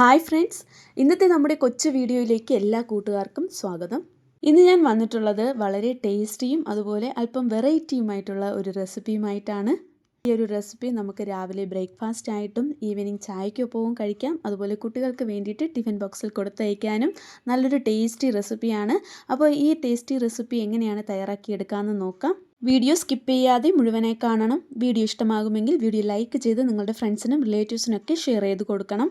Hi friends. ഇന്നത്തെ നമ്മുടെ കൊച്ചു വീഡിയോയിലേക്ക് എല്ലാ കൂട്ടുകാർക്കും സ്വാഗതം. ഇന്ന് ഞാൻ വന്നിട്ടുള്ളത് വളരെ ടേസ്റ്റിയും അതുപോലെ അല്പം വെറൈറ്റിയുമായിട്ടുള്ള ഒരു റെസിപ്പിയുമായിട്ടാണ്. ഈ ഒരു റെസിപ്പി നമുക്ക് രാവിലെ ബ്രേക്ക്ഫാസ്റ്റ് ആയിട്ടും ഈവനിങ് ചായക്കൊപ്പവും കഴിക്കാം. അതുപോലെ കുട്ടികൾക്ക് വേണ്ടിയിട്ട് ടിഫിൻ ബോക്സിൽ കൊടുത്തയക്കാനും നല്ലൊരു ടേസ്റ്റി റെസിപ്പിയാണ്. അപ്പോൾ ഈ ടേസ്റ്റി റെസിപ്പി എങ്ങനെയാണ് തയ്യാറാക്കിയെടുക്കാമെന്ന് നോക്കാം. വീഡിയോ സ്കിപ്പ് ചെയ്യാതെ മുഴുവനായി കാണണം. വീഡിയോ ഇഷ്ടമാകുമെങ്കിൽ വീഡിയോ ലൈക്ക് ചെയ്ത് നിങ്ങളുടെ ഫ്രണ്ട്സിനും റിലേറ്റീവ്സിനൊക്കെ ഷെയർ ചെയ്ത് കൊടുക്കണം.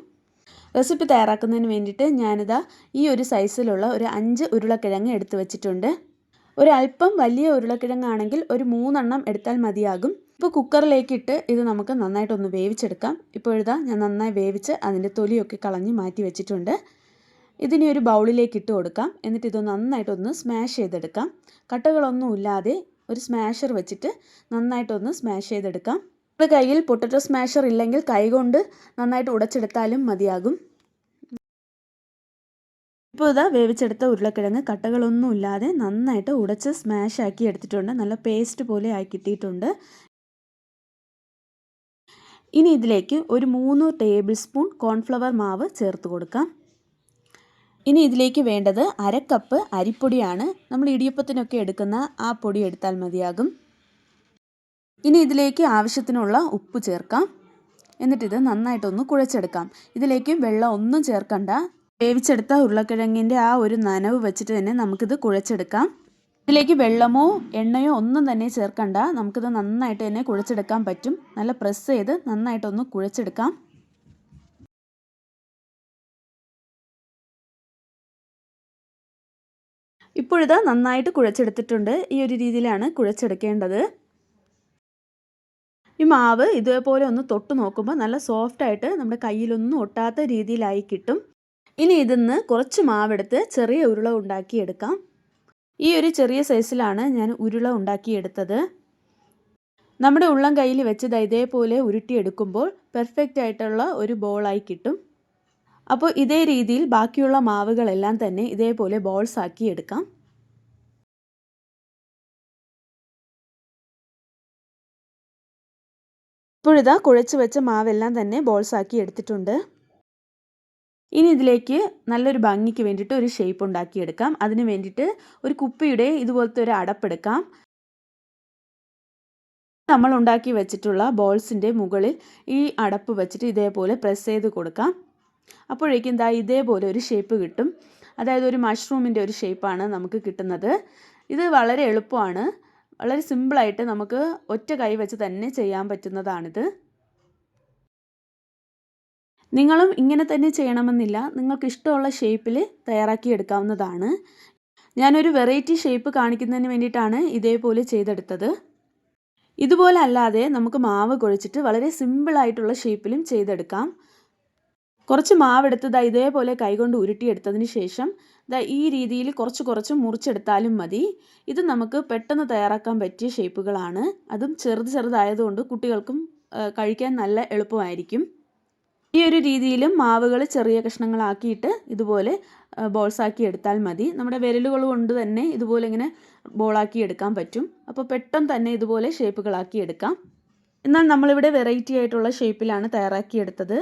റെസിപ്പി തയ്യാറാക്കുന്നതിന് വേണ്ടിയിട്ട് ഞാനിതാ ഈ ഒരു സൈസിലുള്ള ഒരു അഞ്ച് ഉരുളക്കിഴങ്ങ് എടുത്തു വച്ചിട്ടുണ്ട്. ഒരല്പം വലിയ ഉരുളക്കിഴങ്ങാണെങ്കിൽ ഒരു മൂന്നെണ്ണം എടുത്താൽ മതിയാകും. ഇപ്പോൾ കുക്കറിലേക്ക് ഇട്ട് ഇത് നമുക്ക് നന്നായിട്ടൊന്ന് വേവിച്ചെടുക്കാം. ഇപ്പോൾ ഇതാ ഞാൻ നന്നായി വേവിച്ച് അതിന്റെ തൊലിയൊക്കെ കളഞ്ഞ് മാറ്റി വെച്ചിട്ടുണ്ട്. ഇതിനെ ഒരു ബൗളിലേക്ക് ഇട്ട് കൊടുക്കാം. എന്നിട്ട് ഇത് നന്നായിട്ടൊന്ന് സ്മാഷ് ചെയ്തെടുക്കാം. കട്ടകളൊന്നും ഇല്ലാതെ ഒരു സ്മാഷർ വെച്ചിട്ട് നന്നായിട്ടൊന്ന് സ്മാഷ് ചെയ്തെടുക്കാം. നമ്മുടെ കയ്യിൽ പൊട്ടറ്റോ സ്മാഷർ ഇല്ലെങ്കിൽ കൈകൊണ്ട് നന്നായിട്ട് ഉടച്ചെടുത്താലും മതിയാകും. ഇപ്പോൾ ഇതാ വേവിച്ചെടുത്ത ഉരുളക്കിഴങ്ങ് കട്ടകളൊന്നും ഇല്ലാതെ നന്നായിട്ട് ഉടച്ച് സ്മാഷ് ആക്കി എടുത്തിട്ടുണ്ട്. നല്ല പേസ്റ്റ് പോലെ ആയി കിട്ടിയിട്ടുണ്ട്. ഇനി ഇതിലേക്ക് ഒരു മൂന്ന് ടേബിൾ സ്പൂൺ കോൺഫ്ലവർ മാവ് ചേർത്ത് കൊടുക്കാം. ഇനി ഇതിലേക്ക് വേണ്ടത് അരക്കപ്പ് കപ്പ് അരിപ്പൊടിയാണ്. നമ്മൾ ഇടിയപ്പത്തിനൊക്കെ എടുക്കുന്ന ആ പൊടി എടുത്താൽ മതിയാകും. ഇനി ഇതിലേക്ക് ആവശ്യത്തിനുള്ള ഉപ്പ് ചേർക്കാം. എന്നിട്ടിത് നന്നായിട്ടൊന്ന് കുഴച്ചെടുക്കാം. ഇതിലേക്ക് വെള്ളം ഒന്നും ചേർക്കണ്ട. വേവിച്ചെടുത്ത ഉരുളക്കിഴങ്ങിന്റെ ആ ഒരു നനവ് വെച്ചിട്ട് തന്നെ നമുക്കിത് കുഴച്ചെടുക്കാം. ഇതിലേക്ക് വെള്ളമോ എണ്ണയോ ഒന്നും തന്നെ ചേർക്കണ്ട. നമുക്കിത് നന്നായിട്ട് തന്നെ കുഴച്ചെടുക്കാൻ പറ്റും. നല്ല പ്രസ് ചെയ്ത് നന്നായിട്ടൊന്ന് കുഴച്ചെടുക്കാം. ഇപ്പോഴിത് നന്നായിട്ട് കുഴച്ചെടുത്തിട്ടുണ്ട്. ഈ ഒരു രീതിയിലാണ് കുഴച്ചെടുക്കേണ്ടത്. ഈ മാവ് ഇതേപോലെ ഒന്ന് തൊട്ട് നോക്കുമ്പോൾ നല്ല സോഫ്റ്റായിട്ട് നമ്മുടെ കയ്യിലൊന്നും ഒട്ടാത്ത രീതിയിലായി കിട്ടും. ഇനി ഇതിന്ന് കുറച്ച് മാവെടുത്ത് ചെറിയ ഉരുള ഉണ്ടാക്കിയെടുക്കാം. ഈ ഒരു ചെറിയ സൈസിലാണ് ഞാൻ ഉരുള ഉണ്ടാക്കിയെടുത്തത്. നമ്മുടെ ഉള്ളം കയ്യിൽ വെച്ചത് ഇതേപോലെ ഉരുട്ടിയെടുക്കുമ്പോൾ പെർഫെക്റ്റ് ആയിട്ടുള്ള ഒരു ബോളായി കിട്ടും. അപ്പോൾ ഇതേ രീതിയിൽ ബാക്കിയുള്ള മാവുകളെല്ലാം തന്നെ ഇതേപോലെ ബോൾസ് ആക്കി എടുക്കാം ഇപ്പോഴിതാ കുഴച്ച് വെച്ച മാവെല്ലാം തന്നെ ബോൾസ് ആക്കി എടുത്തിട്ടുണ്ട്. ഇനി ഇതിലേക്ക് നല്ലൊരു ഭംഗിക്ക് വേണ്ടിയിട്ട് ഒരു ഷേപ്പ് ഉണ്ടാക്കിയെടുക്കാം. അതിന് വേണ്ടിയിട്ട് ഒരു കുപ്പിയുടെ ഇതുപോലത്തെ ഒരു അടപ്പെടുക്കാം നമ്മൾ ഉണ്ടാക്കി വെച്ചിട്ടുള്ള ബോൾസിന്റെ മുകളിൽ ഈ അടപ്പ് വെച്ചിട്ട് ഇതേപോലെ പ്രസ് ചെയ്ത് കൊടുക്കാം. അപ്പോഴേക്കും എന്താ ഇതേപോലെ ഒരു ഷേപ്പ് കിട്ടും. അതായത് ഒരു മഷ്റൂമിന്റെ ഒരു ഷേപ്പാണ് നമുക്ക് കിട്ടുന്നത്. ഇത് വളരെ എളുപ്പമാണ്. വളരെ സിമ്പിളായിട്ട് നമുക്ക് ഒറ്റ കൈ വെച്ച് തന്നെ ചെയ്യാൻ പറ്റുന്നതാണിത്. നിങ്ങളും ഇങ്ങനെ തന്നെ ചെയ്യണമെന്നില്ല. നിങ്ങൾക്ക് ഇഷ്ടമുള്ള ഷേപ്പിൽ തയ്യാറാക്കി എടുക്കാവുന്നതാണ്. ഞാനൊരു വെറൈറ്റി ഷേപ്പ് കാണിക്കുന്നതിന് വേണ്ടിയിട്ടാണ് ഇതേപോലെ ചെയ്തെടുത്തത്. ഇതുപോലെ അല്ലാതെ നമുക്ക് മാവ് കുഴച്ചിട്ട് വളരെ സിമ്പിളായിട്ടുള്ള ഷേപ്പിലും ചെയ്തെടുക്കാം. കുറച്ച് മാവെടുത്ത് ദാ ഇതേപോലെ കൈകൊണ്ട് ഉരുട്ടിയെടുത്തതിന് ശേഷം ദാ ഈ രീതിയിൽ കുറച്ച് കുറച്ച് മുറിച്ചെടുത്താലും മതി. ഇത് നമുക്ക് പെട്ടെന്ന് തയ്യാറാക്കാൻ പറ്റിയ ഷേപ്പുകളാണ്. അതും ചെറുത് ചെറുതായതുകൊണ്ട് കുട്ടികൾക്കും കഴിക്കാൻ നല്ല എളുപ്പമായിരിക്കും. ഈ ഒരു രീതിയിലും മാവുകൾ ചെറിയ കഷ്ണങ്ങളാക്കിയിട്ട് ഇതുപോലെ ബോൾസാക്കി എടുത്താൽ മതി. നമ്മുടെ വിരലുകൾ കൊണ്ട് തന്നെ ഇതുപോലെ ഇങ്ങനെ ബോളാക്കി എടുക്കാൻ പറ്റും. അപ്പോൾ പെട്ടെന്ന് തന്നെ ഇതുപോലെ ഷേപ്പുകളാക്കി എടുക്കാം. എന്നാൽ നമ്മളിവിടെ വെറൈറ്റി ആയിട്ടുള്ള ഷേപ്പിലാണ് തയ്യാറാക്കിയെടുത്തത്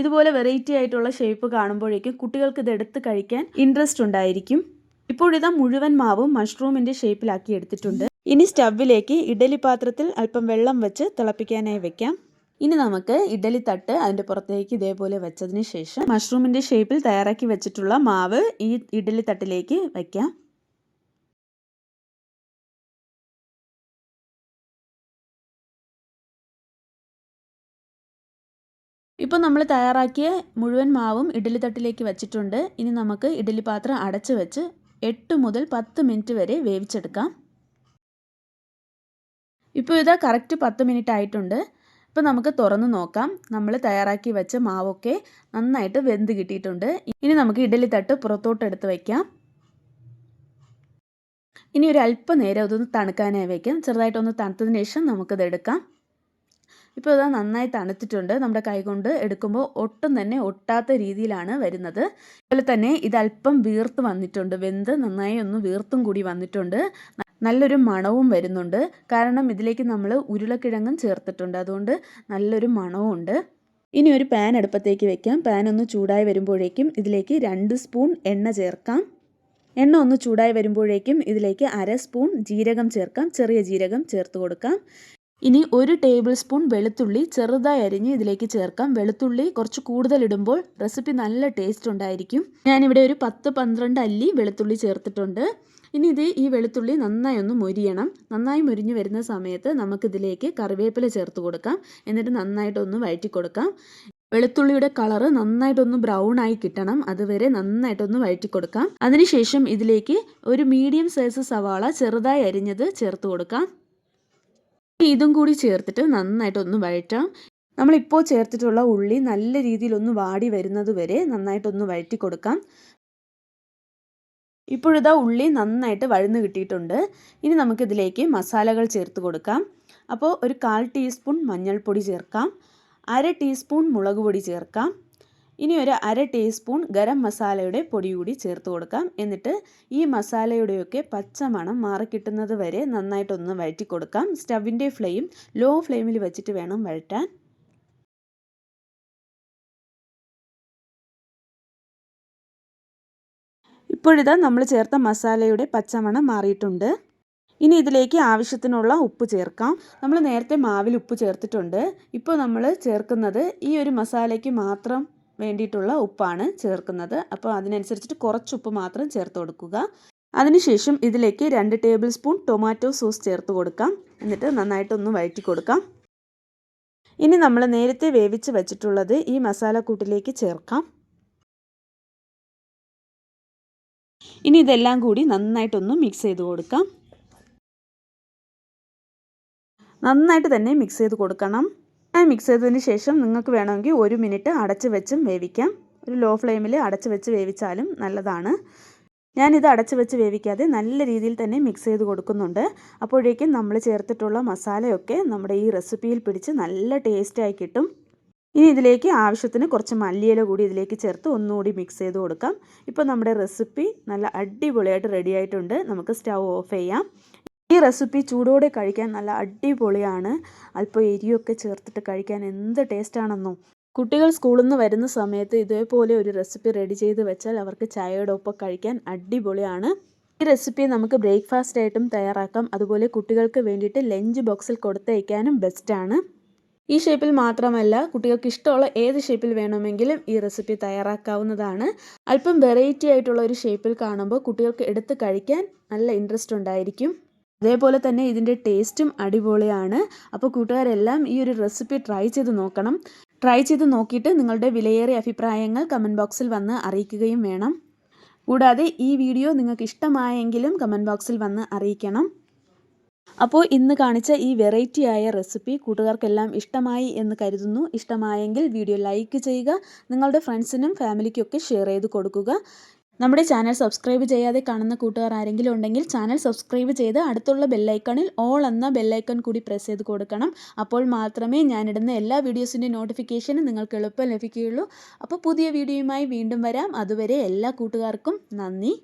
ഇതുപോലെ വെറൈറ്റി ആയിട്ടുള്ള ഷേപ്പ് കാണുമ്പോഴേക്കും കുട്ടികൾക്ക് ഇത് എടുത്ത് കഴിക്കാൻ ഇൻട്രസ്റ്റ് ഉണ്ടായിരിക്കും. ഇപ്പോഴിതാ മുഴുവൻ മാവും മഷ്റൂമിന്റെ ഷേപ്പിലാക്കി എടുത്തിട്ടുണ്ട്. ഇനി സ്റ്റവിലേക്ക് ഇഡലി പാത്രത്തിൽ അല്പം വെള്ളം വെച്ച് തിളപ്പിക്കാനായി വെക്കാം. ഇനി നമുക്ക് ഇഡലി തട്ട് അതിന്റെ പുറത്തേക്ക് ഇതേപോലെ വെച്ചതിന് ശേഷം മഷ്റൂമിന്റെ ഷേപ്പിൽ തയ്യാറാക്കി വെച്ചിട്ടുള്ള മാവ് ഈ ഇഡലി തട്ടിലേക്ക് വയ്ക്കാം ഇപ്പോൾ നമ്മൾ തയ്യാറാക്കിയ മുഴുവൻ മാവും ഇഡലി തട്ടിലേക്ക് വെച്ചിട്ടുണ്ട്. ഇനി നമുക്ക് ഇഡലി പാത്രം അടച്ചു വെച്ച് എട്ട് മുതൽ പത്ത് മിനിറ്റ് വരെ വേവിച്ചെടുക്കാം. ഇപ്പോൾ ഇതാ കറക്റ്റ് പത്ത് മിനിറ്റ് ആയിട്ടുണ്ട്. ഇപ്പോൾ നമുക്ക് തുറന്ന് നോക്കാം. നമ്മൾ തയ്യാറാക്കി വെച്ച മാവൊക്കെ നന്നായിട്ട് വെന്ത് കിട്ടിയിട്ടുണ്ട്. ഇനി നമുക്ക് ഇഡലി തട്ട് പുറത്തോട്ട് എടുത്ത് വയ്ക്കാം ഇനി ഒരു അല്പം നേരം അതൊന്ന് തണുക്കാനായി വയ്ക്കാം ചെറുതായിട്ടൊന്ന് തണുത്തതിന് ശേഷം നമുക്കത് എടുക്കാം. ഇപ്പോൾ ഇത് നന്നായി തണുത്തിട്ടുണ്ട്. നമ്മുടെ കൈകൊണ്ട് എടുക്കുമ്പോൾ ഒട്ടും തന്നെ ഒട്ടാത്ത രീതിയിലാണ് വരുന്നത്. അതുപോലെ തന്നെ ഇത് അല്പം വീർത്ത് വന്നിട്ടുണ്ട്. വെന്ത് നന്നായി ഒന്ന് വീർത്തും കൂടി വന്നിട്ടുണ്ട്. നല്ലൊരു മണവും വരുന്നുണ്ട്. കാരണം ഇതിലേക്ക് നമ്മൾ ഉരുളക്കിഴങ്ങും ചേർത്തിട്ടുണ്ട്. അതുകൊണ്ട് നല്ലൊരു മണവും ഉണ്ട്. ഇനി ഒരു പാൻ അടുപ്പത്തേക്ക് വെക്കാം. പാൻ ഒന്ന് ചൂടായി വരുമ്പോഴേക്കും ഇതിലേക്ക് രണ്ട് സ്പൂൺ എണ്ണ ചേർക്കാം. എണ്ണ ഒന്ന് ചൂടായി വരുമ്പോഴേക്കും ഇതിലേക്ക് അര സ്പൂൺ ജീരകം ചേർക്കാം. ചെറിയ ജീരകം ചേർത്ത് കൊടുക്കാം. ഇനി ഒരു ടേബിൾ സ്പൂൺ വെളുത്തുള്ളി ചെറുതായി അരിഞ്ഞ് ഇതിലേക്ക് ചേർക്കാം. വെളുത്തുള്ളി കുറച്ച് കൂടുതൽ ഇടുമ്പോൾ റെസിപ്പി നല്ല ടേസ്റ്റ് ഉണ്ടായിരിക്കും. ഞാനിവിടെ ഒരു പത്ത് പന്ത്രണ്ട് അല്ലി വെളുത്തുള്ളി ചേർത്തിട്ടുണ്ട്. ഇനി ഇത് ഈ വെളുത്തുള്ളി നന്നായി ഒന്ന് മൊരിയണം. നന്നായി മൊരിഞ്ഞ് വരുന്ന സമയത്ത് നമുക്കിതിലേക്ക് കറിവേപ്പില ചേർത്ത് കൊടുക്കാം. എന്നിട്ട് നന്നായിട്ടൊന്ന് വഴറ്റി കൊടുക്കാം. വെളുത്തുള്ളിയുടെ കളറ് നന്നായിട്ടൊന്ന് ബ്രൗൺ ആയി കിട്ടണം. അതുവരെ നന്നായിട്ടൊന്ന് വഴറ്റി കൊടുക്കാം. അതിനുശേഷം ഇതിലേക്ക് ഒരു മീഡിയം സൈസ് സവാള ചെറുതായി അരിഞ്ഞത് ചേർത്ത് കൊടുക്കാം. ഇതും കൂടി ചേർത്തിട്ട് നന്നായിട്ടൊന്ന് വഴറ്റാം. നമ്മളിപ്പോൾ ചേർത്തിട്ടുള്ള ഉള്ളി നല്ല രീതിയിലൊന്ന് വാടി വരുന്നത് വരെ നന്നായിട്ടൊന്ന് വഴറ്റി കൊടുക്കാം. ഇപ്പോഴിതാ ഉള്ളി നന്നായിട്ട് വഴന്ന് കിട്ടിയിട്ടുണ്ട്. ഇനി നമുക്കിതിലേക്ക് മസാലകൾ ചേർത്ത് കൊടുക്കാം. അപ്പോൾ ഒരു കാൽ ടീസ്പൂൺ മഞ്ഞൾപ്പൊടി ചേർക്കാം. അര ടീസ്പൂൺ മുളക് പൊടി ചേർക്കാം. ഇനി ഒരു അര ടീസ്പൂൺ ഗരം മസാലയുടെ പൊടി കൂടി ചേർത്ത് കൊടുക്കാം. എന്നിട്ട് ഈ മസാലയുടെയൊക്കെ പച്ചമണം മാറിക്കിട്ടുന്നത് വരെ നന്നായിട്ടൊന്ന് വഴറ്റി കൊടുക്കാം സ്റ്റവിന്റെ ഫ്ലെയിം ലോ ഫ്ലെയിമിൽ വെച്ചിട്ട് വേണം വഴറ്റാൻ. ഇപ്പോഴിതാ നമ്മൾ ചേർത്ത മസാലയുടെ പച്ചമണം മാറിയിട്ടുണ്ട്. ഇനി ഇതിലേക്ക് ആവശ്യത്തിനുള്ള ഉപ്പ് ചേർക്കാം. നമ്മൾ നേരത്തെ മാവിൽ ഉപ്പ് ചേർത്തിട്ടുണ്ട്. ഇപ്പോൾ നമ്മൾ ചേർക്കുന്നത് ഈ ഒരു മസാലയ്ക്ക് മാത്രം വേണ്ടിയിട്ടുള്ള ഉപ്പാണ് ചേർക്കുന്നത്. അപ്പോൾ അതിനനുസരിച്ചിട്ട് കുറച്ച് ഉപ്പ് മാത്രം ചേർത്ത് കൊടുക്കുക. അതിനുശേഷം ഇതിലേക്ക് രണ്ട് ടേബിൾ സ്പൂൺ ടൊമാറ്റോ സോസ് ചേർത്ത് കൊടുക്കാം. എന്നിട്ട് നന്നായിട്ടൊന്ന് വഴറ്റി കൊടുക്കാം. ഇനി നമ്മൾ നേരത്തെ വേവിച്ച് വെച്ചിട്ടുള്ളത് ഈ മസാലക്കൂട്ടിലേക്ക് ചേർക്കാം. ഇനി ഇതെല്ലാം കൂടി നന്നായിട്ടൊന്ന് മിക്സ് ചെയ്ത് കൊടുക്കാം. നന്നായിട്ട് തന്നെ മിക്സ് ചെയ്ത് കൊടുക്കണം. മിക്സ് ചെയ്തതിന് ശേഷം നിങ്ങൾക്ക് വേണമെങ്കിൽ ഒരു മിനിറ്റ് അടച്ച് വെച്ചും വേവിക്കാം. ഒരു ലോ ഫ്ലെയിമിൽ അടച്ച് വെച്ച് വേവിച്ചാലും നല്ലതാണ്. ഞാനിത് അടച്ച് വെച്ച് വേവിക്കാതെ നല്ല രീതിയിൽ തന്നെ മിക്സ് ചെയ്ത് കൊടുക്കുന്നുണ്ട്. അപ്പോഴേക്കും നമ്മൾ ചേർത്തിട്ടുള്ള മസാലയൊക്കെ നമ്മുടെ ഈ റെസിപ്പിയിൽ പിടിച്ച് നല്ല ടേസ്റ്റായി കിട്ടും. ഇനി ഇതിലേക്ക് ആവശ്യത്തിന് കുറച്ച് മല്ലിയില കൂടി ഇതിലേക്ക് ചേർത്ത് ഒന്നുകൂടി മിക്സ് ചെയ്ത് കൊടുക്കാം. ഇപ്പോൾ നമ്മുടെ റെസിപ്പി നല്ല അടിപൊളിയായിട്ട് റെഡി ആയിട്ടുണ്ട്. നമുക്ക് സ്റ്റൗ ഓഫ് ചെയ്യാം. ഈ റെസിപ്പി ചൂടോടെ കഴിക്കാൻ നല്ല അടിപൊളിയാണ്. അല്പം എരിയൊക്കെ ചേർത്തിട്ട് കഴിക്കാൻ എന്ത് ടേസ്റ്റാണെന്നോ കുട്ടികൾ സ്കൂളിൽ നിന്ന് വരുന്ന സമയത്ത് ഇതേപോലെ ഒരു റെസിപ്പി റെഡി ചെയ്ത് വെച്ചാൽ അവർക്ക് ചായയോടൊപ്പം കഴിക്കാൻ അടിപൊളിയാണ്. ഈ റെസിപ്പി നമുക്ക് ബ്രേക്ക്ഫാസ്റ്റ് ആയിട്ടും തയ്യാറാക്കാം. അതുപോലെ കുട്ടികൾക്ക് വേണ്ടിയിട്ട് ലഞ്ച് ബോക്സിൽ കൊടുത്തയക്കാനും ബെസ്റ്റാണ് ഈ ഷേപ്പിൽ മാത്രമല്ല കുട്ടികൾക്ക് ഇഷ്ടമുള്ള ഏത് ഷേപ്പിൽ വേണമെങ്കിലും ഈ റെസിപ്പി തയ്യാറാക്കാവുന്നതാണ്. അല്പം വെറൈറ്റി ആയിട്ടുള്ള ഒരു ഷേപ്പിൽ കാണുമ്പോൾ കുട്ടികൾക്ക് എടുത്ത് കഴിക്കാൻ നല്ല ഇൻട്രസ്റ്റ് ഉണ്ടായിരിക്കും. അതേപോലെ തന്നെ ഇതിന്റെ ടേസ്റ്റും അടിപൊളിയാണ്. അപ്പോൾ കൂട്ടുകാരെല്ലാം ഈ ഒരു റെസിപ്പി ട്രൈ ചെയ്ത് നോക്കണം. ട്രൈ ചെയ്ത് നോക്കിയിട്ട് നിങ്ങളുടെ വിലയേറിയ അഭിപ്രായങ്ങൾ കമന്റ് ബോക്സിൽ വന്ന് അറിയിക്കുകയും വേണം. കൂടാതെ ഈ വീഡിയോ നിങ്ങൾക്ക് ഇഷ്ടമായെങ്കിലും കമന്റ് ബോക്സിൽ വന്ന് അറിയിക്കണം. അപ്പോൾ ഇന്ന് കാണിച്ച ഈ വെറൈറ്റി ആയ റെസിപ്പി കൂട്ടുകാർക്കെല്ലാം ഇഷ്ടമായി എന്ന് കരുതുന്നു. ഇഷ്ടമായെങ്കിൽ വീഡിയോ ലൈക്ക് ചെയ്യുക നിങ്ങളുടെ ഫ്രണ്ട്സിനും ഫാമിലിക്കൊക്കെ ഷെയർ ചെയ്ത് കൊടുക്കുക. നമ്മുടെ ചാനൽ സബ്സ്ക്രൈബ് ചെയ്യാതെ കാണുന്ന കൂട്ടുകാർ ആരെങ്കിലും ഉണ്ടെങ്കിൽ ചാനൽ സബ്സ്ക്രൈബ് ചെയ്ത് അടുത്തുള്ള ബെല്ലൈക്കണിൽ ഓൾ എന്ന ബെല്ലൈക്കൺ കൂടി പ്രസ് ചെയ്ത് കൊടുക്കണം. അപ്പോൾ മാത്രമേ ഞാനിടുന്ന എല്ലാ വീഡിയോസിന്റെ നോട്ടിഫിക്കേഷനും നിങ്ങൾക്ക് എളുപ്പം ലഭിക്കുകയുള്ളൂ. അപ്പോൾ പുതിയ വീഡിയോയുമായി വീണ്ടും വരാം. അതുവരെ എല്ലാ കൂട്ടുകാർക്കും നന്ദി.